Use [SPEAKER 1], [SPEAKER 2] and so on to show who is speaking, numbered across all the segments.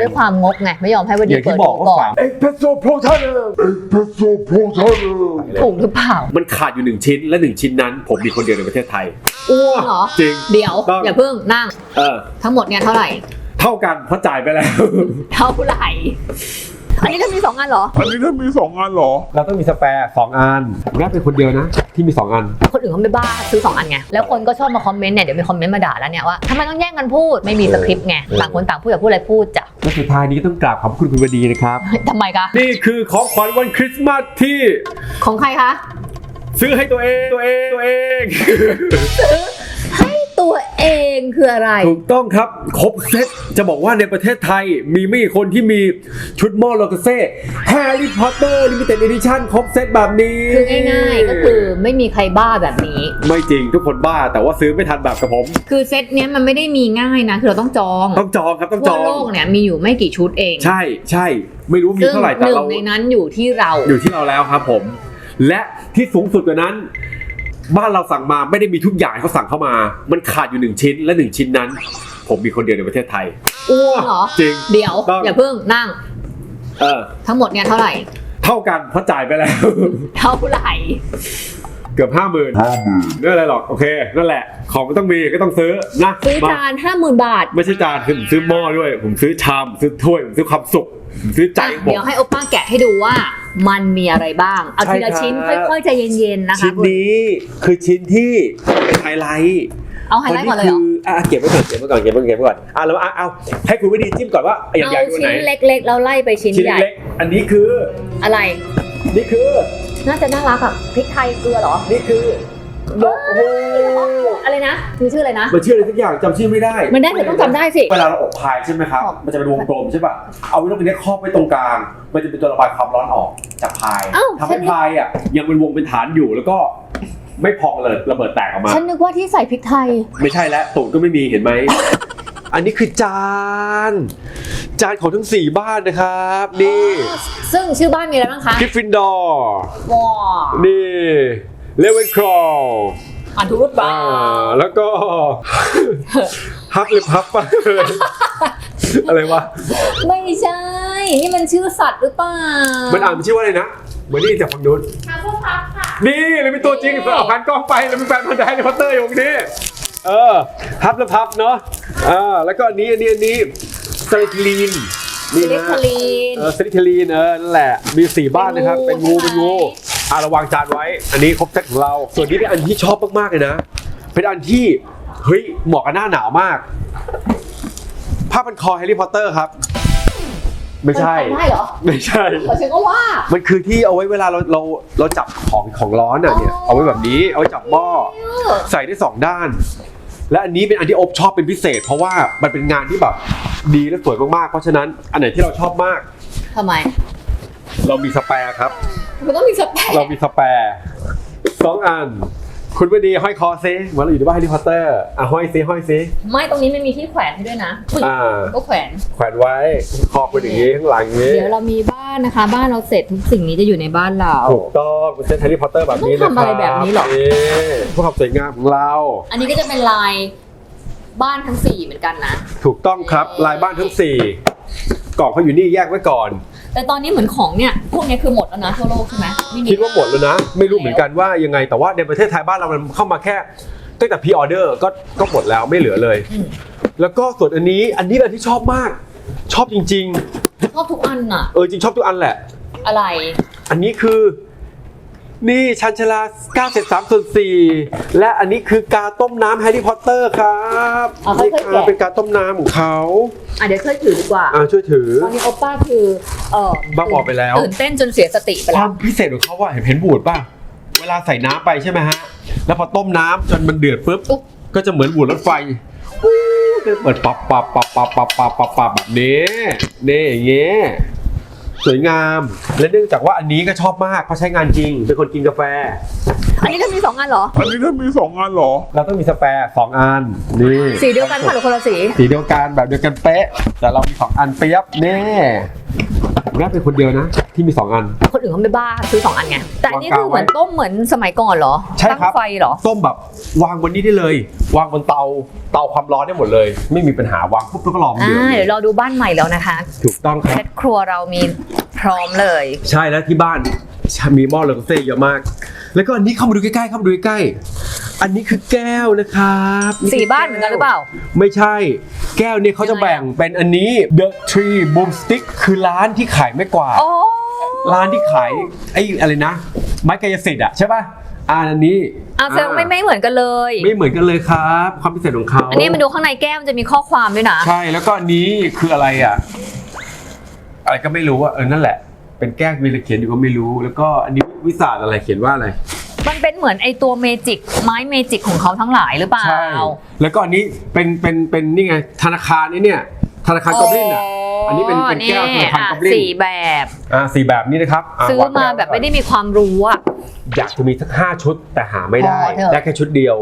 [SPEAKER 1] ด้วยความงกไงไม่ยอมให้วัน
[SPEAKER 2] อ
[SPEAKER 1] ดี
[SPEAKER 2] ย่าง
[SPEAKER 1] เปิ
[SPEAKER 2] ที่
[SPEAKER 1] ด
[SPEAKER 2] บอกว่า
[SPEAKER 1] ก่อ
[SPEAKER 2] ฝาน
[SPEAKER 3] เอ็กเพรสโซโปรทานเนอร์เอ็กเพรสโซโปรทานเนอร์
[SPEAKER 1] ถูกหรือเปล่า
[SPEAKER 2] มันขาดอยู่หนึ่งชิ้นและหนึ่งชิ้นนั้น ผมมีคนเดียวในประเทศไทย
[SPEAKER 1] อ้วนเหรอ
[SPEAKER 2] จริง
[SPEAKER 1] เดี๋ยว
[SPEAKER 2] ต้อง
[SPEAKER 1] อย่าเพิ่งนั่ง
[SPEAKER 2] เออ
[SPEAKER 1] ทั้งหมดเนี่ยเท่าไหร่
[SPEAKER 2] เท่ากันเพราะจ่ายไปแล้ว
[SPEAKER 1] เท่าไหร่ อันนี้ถ้ามีสองอันเหรอ
[SPEAKER 3] อันนี้ถ้ามีสองงานเหรอ
[SPEAKER 2] เราต้องมีสแปร์สองอันแม่เป็นคนเดียวนะ ที่มีสองอัน
[SPEAKER 1] คนอื่นเขาไม่บ้าซื้อสองอันไง แล้วคนก็ชอบมาคอมเมนต์เนี่ย เดี๋ยวมีคอมเมนต์มาด่าแล้วเนี่ยว่าทำไมต้องแย่งกันพูด ไม่มีสคริปต์ไง
[SPEAKER 2] เออ
[SPEAKER 1] ต่างคนต่างพูดอย่าพูดอะไรพูดจ้ะ
[SPEAKER 2] และสุดท้ายนี้ต้องกราบขอบคุณคุณวดีนะครับ
[SPEAKER 1] ทำไมคะ
[SPEAKER 2] นี่คือของขวัญวันคริสต์มาสที่
[SPEAKER 1] ของใครคะ
[SPEAKER 2] ซื้อให้ตัวเองตัวเองตัวเอง
[SPEAKER 1] ให้ตัวเอ งคืออะไร
[SPEAKER 2] ถูกต้องครับ ครบเซตจะบอกว่าในประเทศไทยมีไม่กี่คนที่มีชุดหม้อโลกาเซ่แฮร์รี่พอตเตอร์ลิมิเต็ดเอดิชั่นครบเซตแบบนี้
[SPEAKER 1] คือง่ายๆ ก็คือไม่มีใครบ้าแบบนี้
[SPEAKER 2] ไม่จริงทุกคนบ้าแต่ว่าซื้อไม่ทันแบบกับผม
[SPEAKER 1] คือเซตเนี้ยมันไม่ได้มีง่ายนะ คือเราต้องจอง
[SPEAKER 2] ต้องจองครับต้องจ
[SPEAKER 1] ทั่ว
[SPEAKER 2] อง
[SPEAKER 1] โลกเนี่ยมีอยู่ไม่กี่ชุดเอง
[SPEAKER 2] ใช่ใช่ไม่รู้มี
[SPEAKER 1] ซึ่ง
[SPEAKER 2] เท่าไหร่แต่
[SPEAKER 1] หนึ่ง
[SPEAKER 2] เรา
[SPEAKER 1] ในนั้นอยู่ที่เรา
[SPEAKER 2] อยู่ที่เราแล้วครับผม และที่สูงสุดกว่านั้น บ้านเราสั่งมาไม่ได้มีทุกอย่างที่เขาสั่งเข้ามา มันขาดอยู่หนึ่งชิ้นและหนึ่งชิ้นนั้น ผมมีคนเดียวในประเทศไทย
[SPEAKER 1] อ้วนเหรอ
[SPEAKER 2] จริง
[SPEAKER 1] เดี๋ยว
[SPEAKER 2] ต้อง
[SPEAKER 1] อย่าเพิ่งนั่ง
[SPEAKER 2] เออ
[SPEAKER 1] ทั้งหมดเนี่ยเท่าไหร่
[SPEAKER 2] เท่ากันเพราะจ่ายไปแล้ว
[SPEAKER 1] เท่าไหร่
[SPEAKER 2] เกือบห้าหมื่น
[SPEAKER 3] ห้าหมื่น
[SPEAKER 2] ไม่อะไรหรอกโอเค นั่นแหละ ของมันต้องมีก็ต้องซื้อนะ
[SPEAKER 1] ซื้อ
[SPEAKER 2] มา
[SPEAKER 1] จานห้าหมื่นบาท
[SPEAKER 2] ไม่ใช่จานคือผมซื้อหม้อด้วย ผมซื้อชามซื้อถ้วยผมซื้อความสุข ผมซื้อใจ
[SPEAKER 1] อะ
[SPEAKER 2] ผม
[SPEAKER 1] เดี๋ยวให้โอป้าแกะให้ดูว่ามันมีอะไรบ้าง เอา
[SPEAKER 2] ใช่
[SPEAKER 1] ทีละ
[SPEAKER 2] ครับ
[SPEAKER 1] ชิ้นค่อยๆใจเย็นๆนะคะ
[SPEAKER 2] ชิ้นนี้คือชิ้นที่เป็นไฮไลท์
[SPEAKER 1] เอาไฮไลท์ก่อนเลยเหรอ
[SPEAKER 2] คือะเก็บไว้ก่อนเก็บไว้ก่อนเก็บไว้ก่อนเก็บไว้ก่อนอะแล้วอะเอาให้คุณวิดีจิ้มก่อนว่าอย่างใหญ่
[SPEAKER 1] เอา
[SPEAKER 2] ตัวไห
[SPEAKER 1] ชิ้
[SPEAKER 2] น
[SPEAKER 1] นเล็กๆแล้วไล่ไปชิ้น
[SPEAKER 2] ชิ้น
[SPEAKER 1] ใหญ่
[SPEAKER 2] เล็กอันนี้คือ
[SPEAKER 1] อะไร
[SPEAKER 2] นี่คือ
[SPEAKER 1] น่าจะน่ารักอะพริกไทยเกลือเหรอ
[SPEAKER 2] นี่คือ ดอกโอ้โห
[SPEAKER 1] อะไรนะมีชื่ออะไรนะ
[SPEAKER 2] มันชื่ออะไรสักอย่างจำชื่อไม่ได้
[SPEAKER 1] มันได้เธอต้องจำได้สิ
[SPEAKER 2] เวลาเราอบพายใช่ไหมครับ
[SPEAKER 1] ครับ
[SPEAKER 2] มันจะเป็นวงกลมใช่ป่ะ เอาไว้ตรงนี้ครอบไว้ตรงกลาง มันจะเป็นตัวระบายความร้อนออกจากพาย
[SPEAKER 1] อ้าว
[SPEAKER 2] ทำให้พายอะยังเป็นวงเป็นฐานอยู่แล้วก็ไม่พองเลยระเบิดแตกออกมา
[SPEAKER 1] ฉันนึกว่าที่ใส่พริกไทย
[SPEAKER 2] ไม่ใช่แล้วตูดก็ไม่มีเห็นไหม อันนี้คือจาน จานของทั้งสี่บ้านนะครับ นี่
[SPEAKER 1] ซึ่งชื่อบ้านมีอะไรบ้างคะ
[SPEAKER 2] กริฟฟินดอร์
[SPEAKER 1] ว้า
[SPEAKER 2] นี่ เลเวนครอล
[SPEAKER 1] อ่านทุกรุ่นบ้า
[SPEAKER 2] อ่าแล้วก็ ฮับหรือพับปะอะไรวะ
[SPEAKER 1] ไม่ใช่ นี่มันชื่อสัตว์หรือเปล่า
[SPEAKER 2] มันอ่านมันชื่อว่าอะไรนะเหมือนนี่จากฝั่งนู้น
[SPEAKER 1] ฮับเฟิลพับค่ะ
[SPEAKER 2] นี่เลยเป็นตัวจริงเอาพันกล้องไปแล้วเป็นแฟนพันธุ์ไทยในพัตเตอร์อยู่ตรงนี้เออฮับแล้วพับเนาะอ่าแล้วก็อันนี้อันนี้อันนี้สลิทลีน
[SPEAKER 1] ซิ
[SPEAKER 2] นี่
[SPEAKER 1] ลิ
[SPEAKER 2] นะ
[SPEAKER 1] คอลีน
[SPEAKER 2] เออสลิทลีนเออนั่นแหละมีสี่บ้านนะครับ
[SPEAKER 1] เป็
[SPEAKER 2] เป็น
[SPEAKER 1] นงู
[SPEAKER 2] งูเป็นงู
[SPEAKER 1] ใช่ไหม
[SPEAKER 2] อ่าระวังจานไว้ อันนี้ครบเซตของเรา ส่วนนี้เป็นอันที่ชอบมากๆเลยนะ เป็นอันที่เฮ้ยเหมาะกับหน้าหนาวมาก ผ้าพันคอแฮร์รี่พอตเตอร์ครับ ไม่ใช่
[SPEAKER 1] มันทำได้เหรอ
[SPEAKER 2] ไม่ใช่
[SPEAKER 1] ขอฉันก็ว่า
[SPEAKER 2] มันคือที่เอาไว้เวลาเราเราเราจับของของร้อนอะเนี่ย
[SPEAKER 1] อ๋อ
[SPEAKER 2] เอาไว้แบบนี้ เอาไว้จับหม้อ ใส่ได้สองด้าน และอันนี้เป็นอันที่อบชอบเป็นพิเศษ เพราะว่ามันเป็นงานที่แบบดีและสวยมากๆ เพราะฉะนั้นอันไหนที่เราชอบมาก
[SPEAKER 1] ทำไม
[SPEAKER 2] เรามีสแปร์ครับ
[SPEAKER 1] มันต้องมีสแปร
[SPEAKER 2] เรามีสแปร์สองอัน คุณไม่ดีห้อยคอซิเหมือนเราอยู่ในบ้านแฮร์รี่พอตเตอร์อะห้อยซิห้อยซิ
[SPEAKER 1] ไม่ตรงนี้มันมีที่แขวนให้ด้วยนะอุ๊ย
[SPEAKER 2] อ่า
[SPEAKER 1] ก็แขวน
[SPEAKER 2] แขวนไว้คอเป็นอย่างนี้ข้างหลังอย่างนี้
[SPEAKER 1] เดี๋ยวเรามีบ้านนะคะ บ้านเราเสร็จทุกสิ่งนี้จะอยู่ในบ้านเรา
[SPEAKER 2] ถูกต้องเป็นเซตแฮร์รี่พอตเตอร์แบบนี้
[SPEAKER 1] ต้
[SPEAKER 2] นะ
[SPEAKER 1] อง
[SPEAKER 2] ค
[SPEAKER 1] ทำ
[SPEAKER 2] รับ
[SPEAKER 1] อะไรแบบนี้เหรอ
[SPEAKER 2] นี่เพื่อความสวยงามของเรา
[SPEAKER 1] อันนี้ก็จะเป็นลายบ้านทั้งสี่เหมือนกันนะ
[SPEAKER 2] ถูกต้องครับลายบ้านทั้งสี่กล่องเขาอยู่นี่แยกไว้ก่อน
[SPEAKER 1] แต่ตอนนี้เหมือนของเนี่ยพวกเนี้ยคือหมดแล้วนะทั่วโลกใช่ไหมไม่มี
[SPEAKER 2] คิดว่าหมดแล้วนะ ไม่รู้เหมือนกันว่ายังไงแต่ว่าในประเทศไทยบ้านเรามันเข้ามาแค่ตั้งแต่พ r ออเดอร์ก็ก็หมดแล้วไม่เหลือเลย
[SPEAKER 1] อืม
[SPEAKER 2] แล้วก็ส่วนอันนี้อันนี้เป็นอันที่ชอบมาก ชอบจริง
[SPEAKER 1] ชอบทุกอันอะ
[SPEAKER 2] ๆ เออจริงชอบทุกอันแหละ
[SPEAKER 1] อะไร
[SPEAKER 2] อันนี้คือ นี่ชันชลา9 7 3ส่วน4และอันนี้คือกาต้มน้ำแฮร์รี่พอตเตอร์ครับ
[SPEAKER 1] เอาค่อยๆ
[SPEAKER 2] นี่ครับ
[SPEAKER 1] แกะ
[SPEAKER 2] เป็นกาต้มน้ำของเขา
[SPEAKER 1] อะเดี๋ยวช่วยถือดีกว่า
[SPEAKER 2] อ่าช่วยถือ
[SPEAKER 1] ตอนนี้โอป้าคือเออ
[SPEAKER 2] บ้าบอไปแล้ว
[SPEAKER 1] ตื่นเต้นจนเสียสติไป
[SPEAKER 2] ค
[SPEAKER 1] แล้วา
[SPEAKER 2] วมพิเศษของเขาว่าเห็นเห็นบูดป่ะ เวลาใส่น้ำไปใช่ไหมฮะ แล้วพอต้มน้ำจนมันเดือดปุ๊บ
[SPEAKER 1] อุ๊บ
[SPEAKER 2] ก็จะเหมือนบูดรถไฟวู้ก็เปิดปับปับปับปับปับปับปับปับแบบนี้นี่อย่างเงี้ย สวยงาม และเนื่องจากว่าอันนี้ก็ชอบมากเพราะใช้งานจริง เป็นคนกินกาแฟ
[SPEAKER 1] อันนี้ถ้ามีสองอันเหรอ
[SPEAKER 3] อันนี้ถ้ามีสองงานเหรอ
[SPEAKER 2] เราต้องมีสแปร์สองอันนี่
[SPEAKER 1] สีเดียวกันค่ะหรือคนละสี
[SPEAKER 2] สีเดียวกันแบบเดียวกันเป๊ะ แต่เรามีสองอันเปียบนี่แม่เป็นคนเดียวนะ ที่มีสองอัน
[SPEAKER 1] คนอื่นเขาไม่บ้าซื้อสองอันไงแต่อันนี้คือเหมือนต้มเหมือนสมัยก่อนเหรอ
[SPEAKER 2] ใช่
[SPEAKER 1] ตั้ง
[SPEAKER 2] ครับ
[SPEAKER 1] ไฟเหรอ
[SPEAKER 2] ต้มแบบวางบนนี้ได้เลย วางบนเตาเตาความร้อนได้หมดเลย ไม่มีปัญหาวางปุ๊บแล้วก็รอมัน
[SPEAKER 1] อ่า
[SPEAKER 2] เดือด
[SPEAKER 1] เดี๋ยวเราดูบ้านใหม่แล้วนะคะ
[SPEAKER 2] ถูกต้องค
[SPEAKER 1] เซ
[SPEAKER 2] รับ
[SPEAKER 1] ตครัวเรามีพร้อมเลย
[SPEAKER 2] ใช่แล้วที่บ้านมีหม้อเลโกเซ่เยอะมาก แล้วก็อันนี้เข้ามาดูใกล้ๆเข้ามาดูใกล้ๆอันนี้คือแก้วนะครับ
[SPEAKER 1] สีบ้านเหมือนกันหรือเปล่า
[SPEAKER 2] ไม่ใช่ แก้วเนี่ยเขาจะแบ่งเป็นอันนี้ The Tree Boomstick คือร้านที่ขายไม่กวาด
[SPEAKER 1] โอ้
[SPEAKER 2] ร้านที่ขายไอ้อะไรนะ ไม้กายสิทธิ์อะใช่ป่ะอ่าอันนี้
[SPEAKER 1] เอาแสดงว่าไม่ไม่เหมือนกันเลย
[SPEAKER 2] ไม่เหมือนกันเลยครับ ความพิเศษของเขา
[SPEAKER 1] อันนี้มาดูข้างในแก้วมันจะมีข้อความด้วยนะ
[SPEAKER 2] ใช่แล้วก็อันนี้คืออะไรอะ อะไรก็ไม่รู้อะเออนั่นแหละ เป็นแก้วมีอะไรเขียนอยู่ก็ไม่รู้ แล้วก็อันนี้วิสาสอะไรเขียนว่าอะไร
[SPEAKER 1] มันเป็นเหมือนไอตัวเมจิกไม้เมจิกของเขาทั้งหลายหรือเปล่า
[SPEAKER 2] ใช่แล้วก็อันนี้เป็นเป็นเป็นนี่ไงธนาคารนี่เนี่ย ธนาคารกอบลินอะ อันนี้เป็นเป็นแก้วธนาคาร
[SPEAKER 1] อะ
[SPEAKER 2] กอบลิน
[SPEAKER 1] สี่แบบ
[SPEAKER 2] อ่าสี่แบบนี้นะครับะ
[SPEAKER 1] ซื้อ
[SPEAKER 2] วงป
[SPEAKER 1] มา
[SPEAKER 2] ล้ว
[SPEAKER 1] แบบไม่ได้มีความรู้อะ
[SPEAKER 2] อยากจะมีสักห้าชุดแต่หาไม่ได้
[SPEAKER 1] พอเถอะ
[SPEAKER 2] ได้แค่ชุดเดียว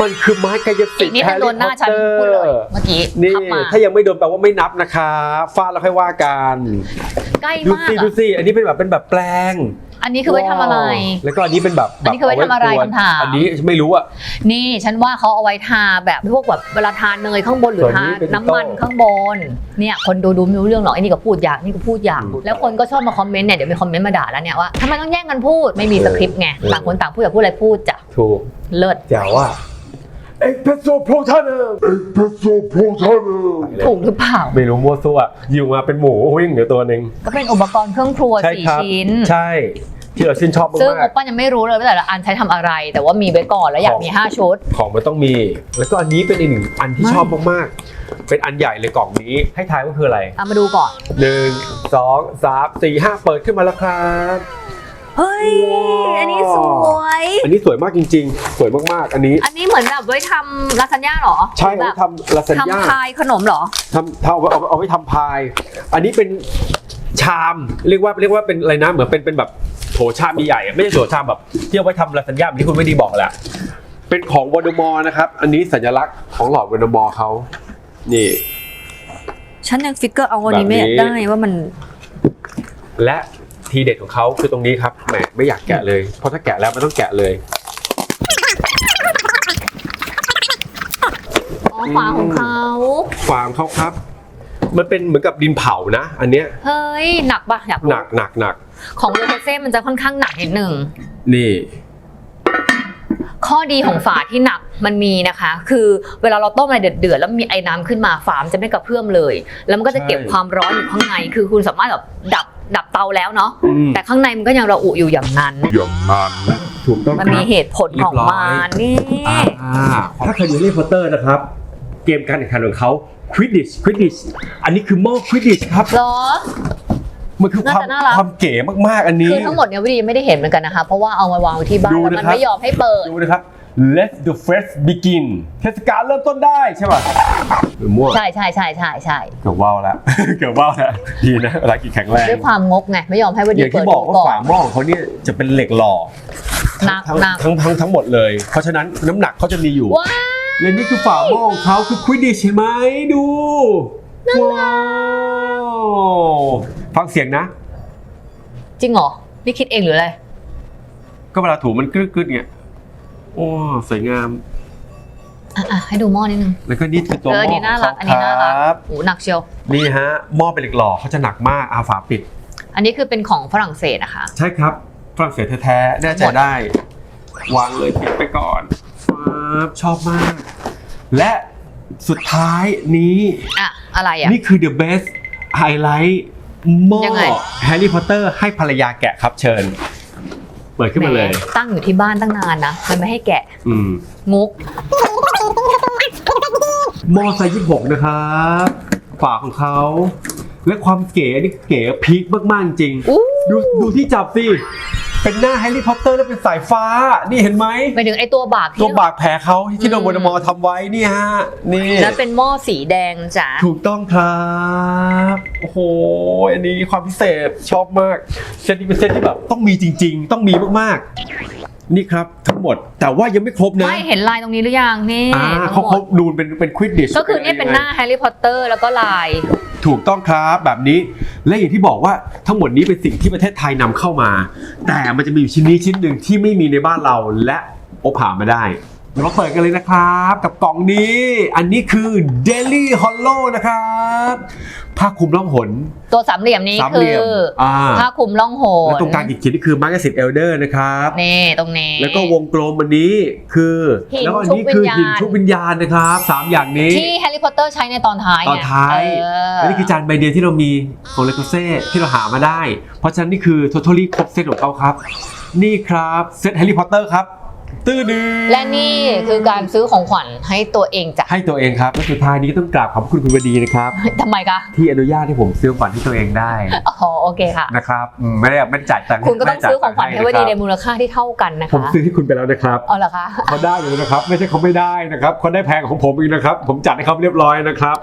[SPEAKER 2] มันคือไม้กายสิ
[SPEAKER 1] อี
[SPEAKER 2] ท
[SPEAKER 1] ก
[SPEAKER 2] ธิ์
[SPEAKER 1] นิดนึงโดนหน้าฉันพูดเลยเมื่อกี้
[SPEAKER 2] นี่
[SPEAKER 1] ขับมา
[SPEAKER 2] ถ้ายังไม่โดนแปลว่าไม่นับนะคะฟาดแล้วค่อยว่ากัน
[SPEAKER 1] ใกล้
[SPEAKER 2] ดู
[SPEAKER 1] มาก
[SPEAKER 2] สิ
[SPEAKER 1] อะ
[SPEAKER 2] ดูสิอันนี้เป็นแบบเป็นแบบแปลง
[SPEAKER 1] อันนี้คือไว้ทำอะไร
[SPEAKER 2] ว้าวแล้วก็อันนี้เป็นแบบ
[SPEAKER 1] อันนี้คือไว้ทำอะไร
[SPEAKER 2] เากวน
[SPEAKER 1] คำถาม
[SPEAKER 2] อันนี้ไม่รู้อะ
[SPEAKER 1] นี่ฉันว่าเขาเอาไว้ทาแบบพวกแบบเวลาทานเนยข้างบนหรือ
[SPEAKER 2] ส่วน
[SPEAKER 1] ทา
[SPEAKER 2] นี้เป็น
[SPEAKER 1] น้ำมัน
[SPEAKER 2] โต๊ะ
[SPEAKER 1] ข้างบน เนี่ยคนดูดูไม่รู้เรื่องหรอกไอ้นี่ก็พูดอย่างนี่ก็พูดอย่าง
[SPEAKER 2] อืม
[SPEAKER 1] แล้วคนก็ชอบมาคอมเมนต์เนี่ยเดี๋ยวมีคอมเมนต์มาด่าแล้วเนี่ยว่าทำไมต้องแย่งกันพูดไม่มีสคริปต์ไง
[SPEAKER 2] เออ
[SPEAKER 1] ต่างคนต่างพูดอยากพูดอะไรพูดจ้ะ
[SPEAKER 2] ถูก
[SPEAKER 1] เลิศ
[SPEAKER 2] แจ๋วอะเอ็กเพรสโซ่โปรทานเนอร์
[SPEAKER 3] Espresso Protaner.
[SPEAKER 1] ถูกหรือเปล่า
[SPEAKER 2] ไม่รู้มั่วซั่วอยู่มาเป็นหมูวิ่งเดี๋ยวตัวหนึ่ง
[SPEAKER 1] ก็เป็นอุปกรณ์เครื่องครัว
[SPEAKER 2] ใช่
[SPEAKER 1] สี่
[SPEAKER 2] ครับ
[SPEAKER 1] ชิ้น
[SPEAKER 2] ใช่ ที่เราชื่นชอบ
[SPEAKER 1] ซึ่ง
[SPEAKER 2] มา
[SPEAKER 1] โอกป้ายังไม่รู้เลยว่าแต่ละอันใช้ทำอะไร แต่ว่ามีไว้ก่อนแล้วอยากมี 5 ชุด
[SPEAKER 2] ๆของมันต้องมี แล้วก็อันนี้เป็นอีกหนึ่งอันที่
[SPEAKER 1] ไม่
[SPEAKER 2] ชอบมากๆ เป็นอันใหญ่เลยกล่องนี้ให้ทายว่าคืออะไร
[SPEAKER 1] เอามาดูก่อน
[SPEAKER 2] หนึ่งสองสามสี่ห้าเปิดขึ้นมาแล้วครับ
[SPEAKER 1] เฮ้ย อันนี้สวย
[SPEAKER 2] อันนี้สวยมากจริง ๆ สวยมากๆ อันนี้
[SPEAKER 1] อันนี้เหมือนแบบไว้ทำลาซานญ่าเหรอ
[SPEAKER 2] ใช่
[SPEAKER 1] แบ
[SPEAKER 2] เขา
[SPEAKER 1] บ
[SPEAKER 2] ทำลาซานญ่า
[SPEAKER 1] ทำพายขนมเหรอ
[SPEAKER 2] ทำเอาเอาเอาไว้ทำพาย อันนี้เป็นชามเรียกว่าเรียกว่าเป็นอะไรนะเหมือนเป็นเป็นแบบ โถชามใหญ่ๆอะไม่ใช่โถชามแบบที่เอาไว้ทำลาซานญ่าแบบที่คุณไม่ดีบอกแหละเป็นของวอดมอนะครับ อันนี้สัญลักษณ์ของหลอดวอดมอเขานี่
[SPEAKER 1] ฉันยังฟิกเกอร์เอาอันนี้ไม่
[SPEAKER 2] แบบนี้
[SPEAKER 1] ได้ว่ามัน
[SPEAKER 2] และทีเด็ดของเขาคือตรงนี้ครับแหมไม่อยากแกะเลย เพราะถ้าแกะแล้วมันต้องแกะเลย
[SPEAKER 1] อ๋อฝาของเขา
[SPEAKER 2] ฟาร์มเขาครับ มันเป็นเหมือนกับดินเผานะ อันเนี้ย
[SPEAKER 1] เฮ้ยหนักปะอยากรู้
[SPEAKER 2] หนักหนักหนัก
[SPEAKER 1] ของโรเซ่มันจะค่อนข้างหนักนิดหนึ่ง
[SPEAKER 2] นี่
[SPEAKER 1] ข้อดีของฝาที่หนักมันมีนะคะ คือเวลาเราต้มอะไรเดือดๆแล้วมีไอ้น้ำขึ้นมาฝามนจะไม่กระเพื่อมเลย แล้วมันก็จะเก็บ
[SPEAKER 2] ใช่
[SPEAKER 1] ความร้อนอยู่ข้างใน คือคุณสามารถแบบดับดับเตาแล้วเนาะ
[SPEAKER 2] อืม
[SPEAKER 1] แต่ข้างในมันก็ยังระอุอยู่อย่างนั้น
[SPEAKER 3] อย่างนั้น
[SPEAKER 2] ถูกต้อง
[SPEAKER 1] มัน
[SPEAKER 2] ค
[SPEAKER 1] มี
[SPEAKER 2] รับ
[SPEAKER 1] เหตุผลของมันนี่
[SPEAKER 2] อ่าถ้าเคยดูเล่นพอตเตอร์นะครับ เกมการแข่งขันของเขา ควิดดิชควิดดิชอันนี้คือหม้อควิดดิชครับ
[SPEAKER 1] เหรอ
[SPEAKER 2] มันคือความ
[SPEAKER 1] น่าจะน่ารัก
[SPEAKER 2] ความเก๋มากๆอันนี้
[SPEAKER 1] คือทั้งหมดเนี่ยวิดีไม่ได้เห็นเหมือนกันนะคะ เพราะว่าเอามาวางไว้ที่บ้าน
[SPEAKER 2] ดู
[SPEAKER 1] แล้วมัน
[SPEAKER 2] นะครับ
[SPEAKER 1] ไม่ยอมให้เปิด
[SPEAKER 2] ดูนะครับ Let the fest begin เทศกาลเริ่มต้นได้ใช่ป่ะหรือมั่ว
[SPEAKER 1] ใช่ใช่ใช่ใช่ใช่
[SPEAKER 2] เกือบว่าวแล้ว เกือบว่าวแล้วดีนะเวลากินแข็งแรง
[SPEAKER 1] ด้วยความงกไงไม่ยอมให้วิ
[SPEAKER 2] อ
[SPEAKER 1] ดี
[SPEAKER 2] ย่าง
[SPEAKER 1] เปิ
[SPEAKER 2] ที่
[SPEAKER 1] ด
[SPEAKER 2] บอกว่า
[SPEAKER 1] ก่อ
[SPEAKER 2] ฝานหม้อของเขาเนี่ยจะเป็นเหล็กหล่อ
[SPEAKER 1] หนัก
[SPEAKER 2] ทั้ง
[SPEAKER 1] หนัก
[SPEAKER 2] ทั้งทั้งทั้งหมดเลย เพราะฉะนั้นน้ำหนักเขาจะมีอยู่
[SPEAKER 1] ว้า
[SPEAKER 2] และนี่คือฝาหม้อของเขาคือควิดดิชเห็นไหมดูว้าวฟังเสียงนะ
[SPEAKER 1] จริงเหรอ นี่คิดเองหรืออะไร
[SPEAKER 2] ก็เวลาถูมันกรึกๆเนี่ยโอ้สวยงาม
[SPEAKER 1] อะอะให้ดูหม้อนิดนึง
[SPEAKER 2] แล้วก็นี่คือตัว
[SPEAKER 1] เอ
[SPEAKER 2] ห
[SPEAKER 1] อ
[SPEAKER 2] ม้อ
[SPEAKER 1] นี่น่ารัก
[SPEAKER 2] ขง
[SPEAKER 1] อันนี้น่ารัก
[SPEAKER 2] ครับ
[SPEAKER 1] โอ้หนักเชียว
[SPEAKER 2] นี่ฮะหม้อเป็นเหล็กหล่อเขาจะหนักมากอาฝาปิด
[SPEAKER 1] อันนี้คือเป็นของฝรั่งเศสนะคะ
[SPEAKER 2] ใช่ครับฝรั่งเศสแท้ๆน่าจะได้ วางเลยปิดไปก่อนครับชอบมาก และสุดท้ายนี้
[SPEAKER 1] อะอะไรอะ
[SPEAKER 2] นี่คือ the best highlight หม้อ
[SPEAKER 1] ยังไง
[SPEAKER 2] แฮร์รี่พอตเตอร์ให้ภรรยาแกะครับเชิญ เปิดขึ้นมาเลย
[SPEAKER 1] แหตั้งอยู่ที่บ้านตั้งนานนะ มันไม่ให้แกะ
[SPEAKER 2] อืม
[SPEAKER 1] งก
[SPEAKER 2] หม้อไซส์26นะครับฝาของเขา และความเก๋นี่เก๋พีคมากๆจริง
[SPEAKER 1] อู้
[SPEAKER 2] ดูดูที่จับสิ เป็นหน้าแฮร์รี่พอตเตอร์แล้วเป็นสายฟ้า นี่เห็นไหม
[SPEAKER 1] ไปถึงไอ้ตัวบากที่
[SPEAKER 2] ตัวบากแผลเขาที่โดน
[SPEAKER 1] อืม
[SPEAKER 2] วอดมอทำไว้นี่ฮะนี่
[SPEAKER 1] แล้วเป็นหม้อสีแดงจ้ะ
[SPEAKER 2] ถูกต้องครับโอ้โหอันนี้ความพิเศษชอบมากเซตนี้เป็นเซตที่แบบต้องมีจริง ๆ ต้องมีมากๆ นี่ครับทั้งหมดแต่ว่ายังไม่ครบนะ
[SPEAKER 1] ไม่เห็นลายตรงนี้หรือยังนี่
[SPEAKER 2] อ่า
[SPEAKER 1] ทั้
[SPEAKER 2] เขา
[SPEAKER 1] งหม
[SPEAKER 2] เขา
[SPEAKER 1] ด
[SPEAKER 2] ดูเป็นเป็นควิดดิช
[SPEAKER 1] ก็คือเนี่ยเป็นหน้าแฮร์รี่พอตเตอร์แล้วก็ลาย
[SPEAKER 2] ถูกต้องครับแบบนี้ และอย่างที่บอกว่าทั้งหมดนี้เป็นสิ่งที่ประเทศไทยนำเข้ามา แต่มันจะมีอยู่ชิ้นนี้ชิ้นหนึ่งที่ไม่มีในบ้านเราและโอบหามาได้ เดี๋ยวมาเปิดกันเลยนะครับ กับกล่องนี้ อันนี้คือ Daily Hollow นะครับผ้าคลุมล่องหน
[SPEAKER 1] ตัวสามเหลี่ยมนี้
[SPEAKER 2] สาม
[SPEAKER 1] คื
[SPEAKER 2] เหลี่ยม
[SPEAKER 1] อ
[SPEAKER 2] อ่า
[SPEAKER 1] ผ้าคลุมล่องโหน
[SPEAKER 2] และตรงกลางขีดๆนี่คือมาร์กสิตเอลเดอร์นะครับ
[SPEAKER 1] นี่ตรงนี้
[SPEAKER 2] แล้วก็วงกลมอันนี้คือ
[SPEAKER 1] หิน
[SPEAKER 2] แล้วก็อันนี้
[SPEAKER 1] ชุบ
[SPEAKER 2] คือ
[SPEAKER 1] วิญญาณ
[SPEAKER 2] หินชุบวิญญาณนะครับสามอย่างนี้
[SPEAKER 1] ที่แฮร์รี่พอตเตอร์ใช้ในตอนท้าย
[SPEAKER 2] ตอนท้าย
[SPEAKER 1] เออ
[SPEAKER 2] และนี่คือจานใบเดียวที่เรามีของเลโกเซ่ที่เราหามาได้ เพราะฉะนั้นนี่คือ totally ครบเซตของเขาครับ นี่ครับเซตแฮร์รี่พอตเตอร์ครับ ตื้อดื้อ
[SPEAKER 1] และนี่คือการซื้อของขวัญให้ตัวเองจ้ะ
[SPEAKER 2] ให้ตัวเองครับและสุดท้ายนี้ก็ต้องกราบขอบคุณคุณวดีนะครับ
[SPEAKER 1] ทำไมคะ
[SPEAKER 2] ที่อนุญาตให้ผมซื้อของขวัญให้ตัวเองได้
[SPEAKER 1] อ๋อโอเคค่ะ
[SPEAKER 2] นะครับอืมไม่ได้ไม่ได้จ่ายตังค์
[SPEAKER 1] คุณก็ต้องซื้อของขวัญให้วดีใน
[SPEAKER 2] นะค
[SPEAKER 1] มูลค่าที่เท่ากันนะ
[SPEAKER 2] รับผม
[SPEAKER 1] คะ
[SPEAKER 2] ซื้อให้คุณไปแล้วนะครับ
[SPEAKER 1] เอาเหรอคะ
[SPEAKER 2] เขาได้เลยนะครับ ไม่ใช่เขาไม่ได้นะครับเขาได้แพงของผมอีกนะครับ ผมจัดให้เขาเรียบร้อยนะครับ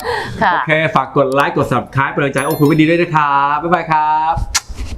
[SPEAKER 1] ค่ะ
[SPEAKER 2] โอเคฝากกดไลค์กด subscribe เป็นกำลังใจให้โอ้คุณวดีด้วยนะครับบ๊ายบายครับ